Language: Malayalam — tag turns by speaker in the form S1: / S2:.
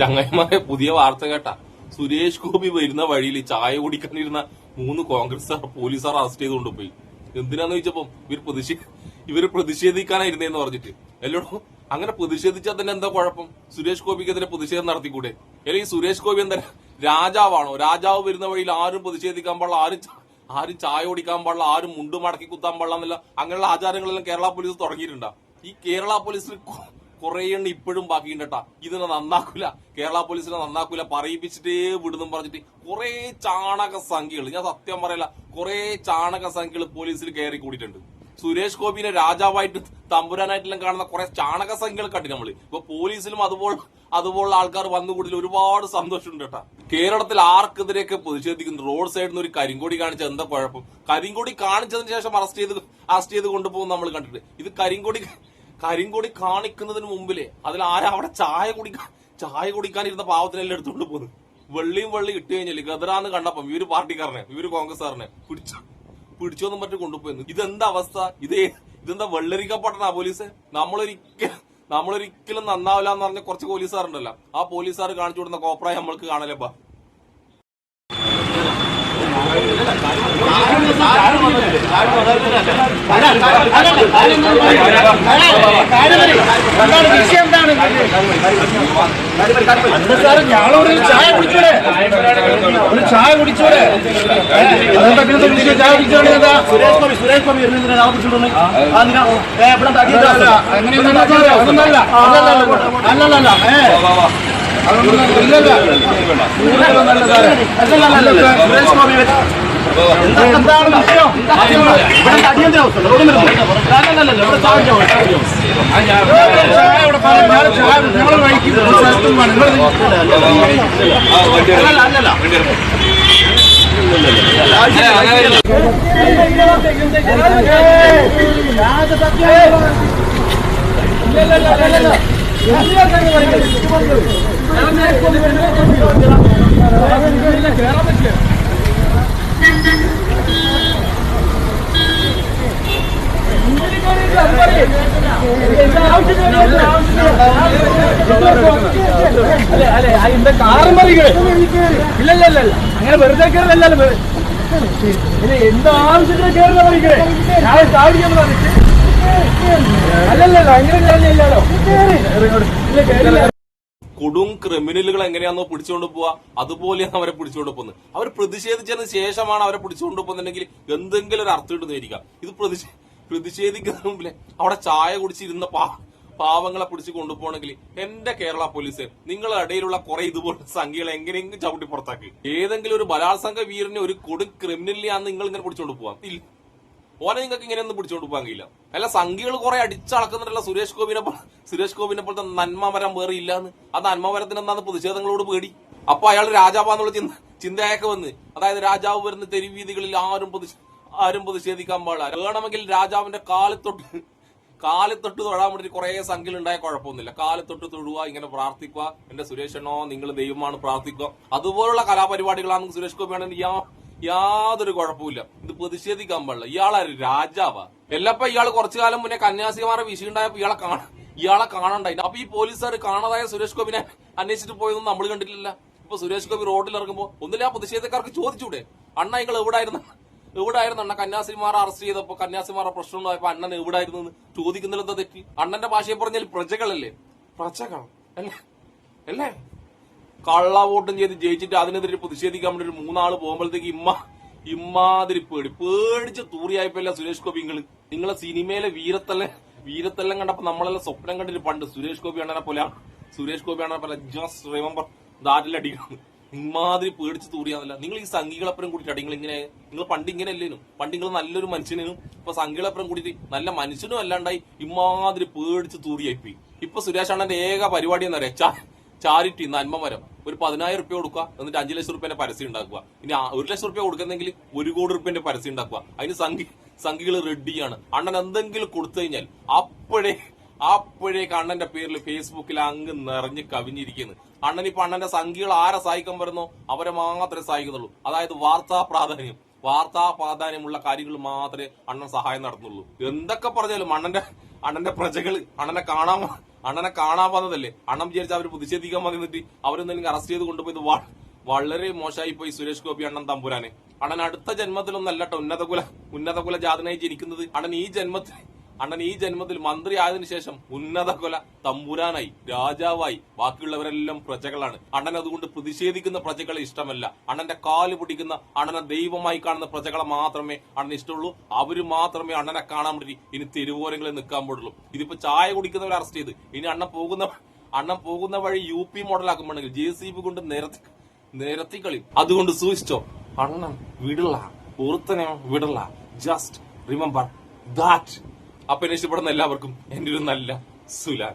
S1: ചങ്ങായിമാരെ പുതിയ വാർത്ത കേട്ട. സുരേഷ് ഗോപി വരുന്ന വഴിയിൽ ചായ കുടിക്കാനിരുന്ന മൂന്ന് കോൺഗ്രസ് പോലീസുകാർ അറസ്റ്റ് ചെയ്ത് കൊണ്ടുപോയി എന്തിനാന്ന് ചോദിച്ചപ്പോ ഇവർ പ്രതിഷേ ഇവർ പ്രതിഷേധിക്കാനായിരുന്നേന്ന് പറഞ്ഞിട്ട്. എല്ലോടും അങ്ങനെ പ്രതിഷേധിച്ചാൽ തന്നെ എന്താ കുഴപ്പം? സുരേഷ് ഗോപിക്കെതിരെ പ്രതിഷേധം നടത്തിക്കൂടെ? അല്ലെങ്കിൽ സുരേഷ് ഗോപി എന്താ രാജാവാണോ? രാജാവ് വരുന്ന വഴിയിൽ ആരും പ്രതിഷേധിക്കാൻ പാടില്ല ആരും ആരും ചായ കുടിക്കാൻ പാടില്ല ആരും മുണ്ട് മടക്കി കുത്താൻ പാടില്ല എന്നല്ല അങ്ങനെയുള്ള ആചാരങ്ങളെല്ലാം കേരള പോലീസ് തുടങ്ങിയിട്ടുണ്ടാ. ഈ കേരള പോലീസിൽ കുറേ എണ്ണം ഇപ്പോഴും ബാക്കിയുണ്ട് കേട്ടാ ഇതിനെ നന്നാക്കൂല. കേരള പോലീസിനെ നന്നാക്കൂല. പറയിപ്പിച്ചിട്ടേ വിടുന്നും പറഞ്ഞിട്ട് കുറെ ചാണക സംഖ്യകൾ. ഞാൻ സത്യം പറയല കുറെ ചാണക സംഖ്യകൾ പോലീസിൽ കയറി കൂടിയിട്ടുണ്ട്. സുരേഷ് ഗോപിനെ രാജാവായിട്ട് തമ്പുരാനായിട്ടെല്ലാം കാണുന്ന കുറെ ചാണക സംഖ്യകൾ കണ്ടി നമ്മൾ ഇപ്പൊ പോലീസിലും അതുപോലെ അതുപോലുള്ള ആൾക്കാർ വന്നുകൂടിയിൽ ഒരുപാട് സന്തോഷമുണ്ട് കേട്ടാ കേരളത്തിൽ ആർക്കെതിരെയൊക്കെ പ്രതിഷേധിക്കുന്നു. റോഡ് സൈഡിൽ നിന്ന് ഒരു കരിങ്കൊടി കാണിച്ച എന്താ കുഴപ്പം? കരിങ്കൊടി കാണിച്ചതിന് ശേഷം അറസ്റ്റ് ചെയ്ത് അറസ്റ്റ് ചെയ്ത് കൊണ്ടുപോകും നമ്മൾ കണ്ടിട്ട്. ഇത് കരിങ്കൊടി കരിങ്കൊടി കാണിക്കുന്നതിന് മുമ്പിൽ അതിൽ ആരാ അവിടെ ചായ കുടിക്കാൻ ചായ കുടിക്കാനിരുന്ന പാവത്തിനെല്ലാം എടുത്തുകൊണ്ട് പോകുന്നു വെള്ളിയും വെള്ളി ഇട്ട് കഴിഞ്ഞാൽ ഗദറാന്ന് കണ്ടപ്പം ഇവർ പാർട്ടിക്കാരനെ ഇവർ കോൺഗ്രസ്സുകാരനെ പിടിച്ചു പിടിച്ചോന്നും പറ്റി കൊണ്ടുപോയിരുന്നു ഇതെന്താ അവസ്ഥ? ഇതേ ഇതെന്താ വെള്ളരിക്കപ്പെട്ടാ പോലീസ്? നമ്മളൊരിക്കലും നമ്മളൊരിക്കലും നന്നാവില്ല എന്ന് പറഞ്ഞ കുറച്ച് പോലീസുകാരുണ്ടല്ലോ. ആ പോലീസുകാർ കാണിച്ചു കൊടുക്കുന്ന കോപ്രായ നമ്മൾക്ക് കാണലപ്പാ
S2: സാറ് ഞങ്ങളോട് ഒരു ചായ കുടിച്ചോടെ ഒരു ചായ കുടിച്ചോടെ അതെന്താ പിന്നെ വിളിച്ച് ചായ കുടിച്ചോടെ എന്താ സുരേഷ് ഗോപി സുരേഷ് ഗോപി ഇരുന്നിട്ട് ഞാൻ കുടിച്ചോളൂ അങ്ങനെയൊന്നും അതൊന്നല്ല അല്ലല്ല ഏ അതൊന്നും ഇല്ലല്ല അല്ലല്ല അല്ലല്ല അല്ലല്ല അല്ലല്ല അല്ലല്ല
S3: അല്ലെ അല്ലെ എന്താ കാറും മറികളെ ഇല്ലല്ലല്ല അങ്ങനെ വെറുതെ കയറില്ലല്ലോ ഇത് എന്ത് ആവശ്യത്തിന് കയറുന്ന മറികളെ ഞാൻ പറഞ്ഞിട്ട് അല്ലല്ലല്ലോ അങ്ങനെ കയറില്ലല്ലോ ഇല്ല കയറില്ല
S1: കൊടും ക്രിമിനലുകൾ എങ്ങനെയാണോ പിടിച്ചുകൊണ്ട് പോവാ. അതുപോലെയാണ് അവരെ പിടിച്ചുകൊണ്ട് പോകുന്നത് അവർ പ്രതിഷേധിച്ചതിന് ശേഷമാണ് അവരെ പിടിച്ചുകൊണ്ട് പോകുന്നുണ്ടെങ്കിൽ എന്തെങ്കിലും ഒരു അർത്ഥം ഇടുന്നതായിരിക്കാം ഇത് പ്രതിഷേ പ്രതിഷേധിക്കുന്ന മുമ്പിലെ അവിടെ ചായ കുടിച്ചിരുന്ന പാ പാവങ്ങളെ പിടിച്ച് കൊണ്ടുപോകണമെങ്കിൽ എന്റെ കേരള പോലീസ് നിങ്ങളുടെ ഇടയിലുള്ള കുറെ ഇതുപോലുള്ള സംഖ്യകളെ എങ്ങനെയെങ്കിലും ചവിട്ടി പുറത്താക്കി. ഏതെങ്കിലും ഒരു ബലാത്സംഗ വീരനെ ഒരു കൊടും ക്രിമിനലിനെയാണ് നിങ്ങൾ ഇങ്ങനെ പിടിച്ചുകൊണ്ട് പോവാം ഓനെ നിങ്ങൾക്ക് ഇങ്ങനെയൊന്നും പിടിച്ചോണ്ട് പോകാൻ കഴിയില്ല. അല്ല സംഖ്യകൾ കുറെ അടിച്ചളക്കുന്നുണ്ടല്ലോ സുരേഷ് ഗോപിനെ സുരേഷ് ഗോപിനെ പോലത്തെ നന്മമരം വേറെ ഇല്ലാന്ന്. ആ നന്മമരത്തിന് എന്താന്ന് പ്രതിഷേധങ്ങളോട് പേടി. അപ്പൊ അയാൾ രാജാവാന്നുള്ള ചിന്ത ചിന്തയൊക്കെ വന്ന്. അതായത് രാജാവ് വരുന്ന തെരുവീതികളിൽ ആരും ആരും പ്രതിഷേധിക്കാൻ പാടില്ല. വേണമെങ്കിൽ രാജാവിന്റെ കാലത്തൊട്ട് കാലത്തൊട്ട് തൊഴാൻ വേണ്ടി കുറെ സംഖ്യയിൽ ഉണ്ടായ കുഴപ്പമൊന്നുമില്ല. കാലത്തൊട്ട് തൊഴുക ഇങ്ങനെ പ്രാർത്ഥിക്കുക. എന്റെ സുരേഷനോ നിങ്ങൾ ദൈവമാണ് പ്രാർത്ഥിക്കുക. അതുപോലുള്ള കലാപരിപാടികളാണ് സുരേഷ് ഗോപിയാണെങ്കിൽ യാതൊരു കുഴപ്പമില്ല പ്രതിഷേധിക്കാൻ പാടില്ല. ഇയാളെ രാജാവാ. എല്ലപ്പ ഇയാൾ കുറച്ചു കാലം മുന്നേ കന്യാസിമാരെ വിഷയുണ്ടായപ്പോ ഇയാളെ കാണ ഇയാളെ കാണണ്ടായി അപ്പൊ ഈ പോലീസുകാർ കാണാതായ സുരേഷ് ഗോപിനെ അന്വേഷിച്ചിട്ട് പോയതൊന്നും നമ്മൾ കണ്ടിട്ടില്ല. ഇപ്പൊ സുരേഷ് ഗോപി റോഡിൽ ഇറങ്ങുമ്പോ ഒന്നില്ല ആ പ്രതിഷേധക്കാർക്ക് ചോദിച്ചൂടെ? അണ്ണ നിങ്ങൾ എവിടായിരുന്നു? എവിടായിരുന്നു അണ്ണ? കന്യാസിമാരെ അറസ്റ്റ് ചെയ്തപ്പോ കന്യാസിമാരുടെ പ്രശ്നം ഉണ്ടായപ്പോ അണ്ണൻ എവിടായിരുന്നു എന്ന് ചോദിക്കുന്നില്ല എന്താ തെറ്റി? അണ്ണന്റെ ഭാഷയെ പറഞ്ഞാൽ പ്രജകളല്ലേ? പ്രജകൾ. അല്ലേ? അല്ലേ? കള്ള വോട്ടും ചെയ്ത് ജയിച്ചിട്ട് അതിനെതിരെ പ്രതിഷേധിക്കാൻ വേണ്ടി ഒരു മൂന്നാൾ പോകുമ്പോഴത്തേക്ക് ഇമ്മ ഇമ്മാതിരി പേടി. പേടിച്ച് തൂറിയായപ്പോല്ല സുരേഷ് ഗോപി നിങ്ങൾ നിങ്ങളെ സിനിമയിലെ വീരത്തെല്ലാം വീരത്തെല്ലാം കണ്ടപ്പോ നമ്മളെല്ലാം സ്വപ്നം കണ്ടിട്ട് പണ്ട് സുരേഷ് ഗോപി അണ്ണനെ പോലെ സുരേഷ് ഗോപി അണ്ണനെ പോലെ ജസ്റ്റ് റിമെമ്പർ ദാറ്റിലടിക്കണം ഇമാതിരി പേടിച്ച് തൂറിയാന്നല്ല. നിങ്ങൾ ഈ സംഘികളപ്പുറം കൂടിയിട്ട് നിങ്ങൾ ഇങ്ങനെ നിങ്ങൾ പണ്ട് ഇങ്ങനെ അല്ലേനും? പണ്ട് നിങ്ങൾ നല്ലൊരു മനുഷ്യനും ഇപ്പൊ സംഘികളപ്പുറം കൂടിയിട്ട് നല്ല മനുഷ്യനും അല്ലാണ്ടായി ഇമാതിരി പേടിച്ച് തൂറിയായിപ്പോയി. ഇപ്പൊ സുരേഷ് അണ്ണന്റെ ഏക പരിപാടി എന്താ പറയാ? ചാരിറ്റി നന്മമരം. ഒരു പതിനായിരം റുപ്യ കൊടുക്കുക എന്നിട്ട് അഞ്ചു ലക്ഷം റുപ്യന്റെ പരസ്യം ഉണ്ടാക്കുക. ഇനി ഒരു ലക്ഷം റുപ്യ കൊടുക്കുന്നെങ്കിൽ ഒരു കോടി റുപ്യന്റെ പരസ്യം ഉണ്ടാക്കുക. അതിന് സംഘി സംഘികൾ റെഡിയാണ് അണ്ണൻ എന്തെങ്കിലും കൊടുത്തു കഴിഞ്ഞാൽ അപ്പോഴേ അപ്പോഴേക്ക് അണ്ണന്റെ പേരിൽ ഫേസ്ബുക്കിൽ അങ്ങ് നിറഞ്ഞ് കവിഞ്ഞിരിക്കുന്നു. അണ്ണൻ ഇപ്പൊ അണ്ണന്റെ സംഖ്യകൾ ആരെ സഹായിക്കാൻ വരുന്നോ? അവരെ മാത്രമേ സഹായിക്കുന്നുള്ളൂ. അതായത് വാർത്താ പ്രാധാന്യം. വാർത്താ പ്രാധാന്യമുള്ള കാര്യങ്ങൾ മാത്രമേ അണ്ണൻ സഹായം നടത്തുന്നുള്ളൂ. എന്തൊക്കെ പറഞ്ഞാലും അണ്ണന്റെ അണ്ണന്റെ പ്രജകൾ അണ്ണനെ കാണാൻ അണ്ണനെ കാണാൻ വന്നതല്ലേ? അണ്ണൻ വിചാരിച്ച അവർ പ്രതിഷേധിക്കാൻ വന്നിട്ട് അവരൊന്നും അറസ്റ്റ് ചെയ്ത് കൊണ്ടുപോയത് വളരെ മോശമായി പോയി സുരേഷ് ഗോപി അണ്ണൻ തമ്പുരാനെ. അണ്ണൻ അടുത്ത ജന്മത്തിലൊന്നല്ല ട്ടോ ഉന്നതകുല ഉന്നതകുല ജാതനായി ജനിക്കുന്നത്. അണ്ണൻ ഈ ജന്മത്തിൽ അണ്ണൻ ഈ ജന്മത്തിൽ മന്ത്രി ആയതിനു ശേഷം ഉന്നത കൊല തമ്പുരാനായി രാജാവായി. ബാക്കിയുള്ളവരെല്ലാം പ്രജകളാണ്. അണ്ണൻ അതുകൊണ്ട് പ്രതിഷേധിക്കുന്ന പ്രജകളെ ഇഷ്ടമല്ല. അണ്ണന്റെ കാൽ പിടിക്കുന്ന അണ്ണനെ ദൈവമായി കാണുന്ന പ്രജകളെ മാത്രമേ അണ്ണൻ ഇഷ്ടമുള്ളൂ. അവർ മാത്രമേ അണ്ണനെ കാണാൻ വേണ്ടി ഇനി തെരുവോരങ്ങളിൽ നിൽക്കാൻ പാടുള്ളൂ. ഇതിപ്പോ ചായ കുടിക്കുന്നവരെ അറസ്റ്റ് ചെയ്ത്. ഇനി അണ്ണൻ പോകുന്ന അണ്ണൻ പോകുന്ന വഴി യു പി മോഡലാക്കുമ്പോഴെങ്കിൽ ജെ സി ബി കൊണ്ട് നിരത്തി നിരത്തി കളി അതുകൊണ്ട് സൂക്ഷിച്ചോ. അണ്ണൻ വിടില്ല പുറത്തനെ വിടില്ല ജസ്റ്റ് റിമെമ്പർ ദാറ്റ് അപ്പൊ എന്നെ ഇഷ്ടപ്പെടുന്ന എല്ലാവർക്കും എന്റെ ഒരു നല്ല സുലാൻ.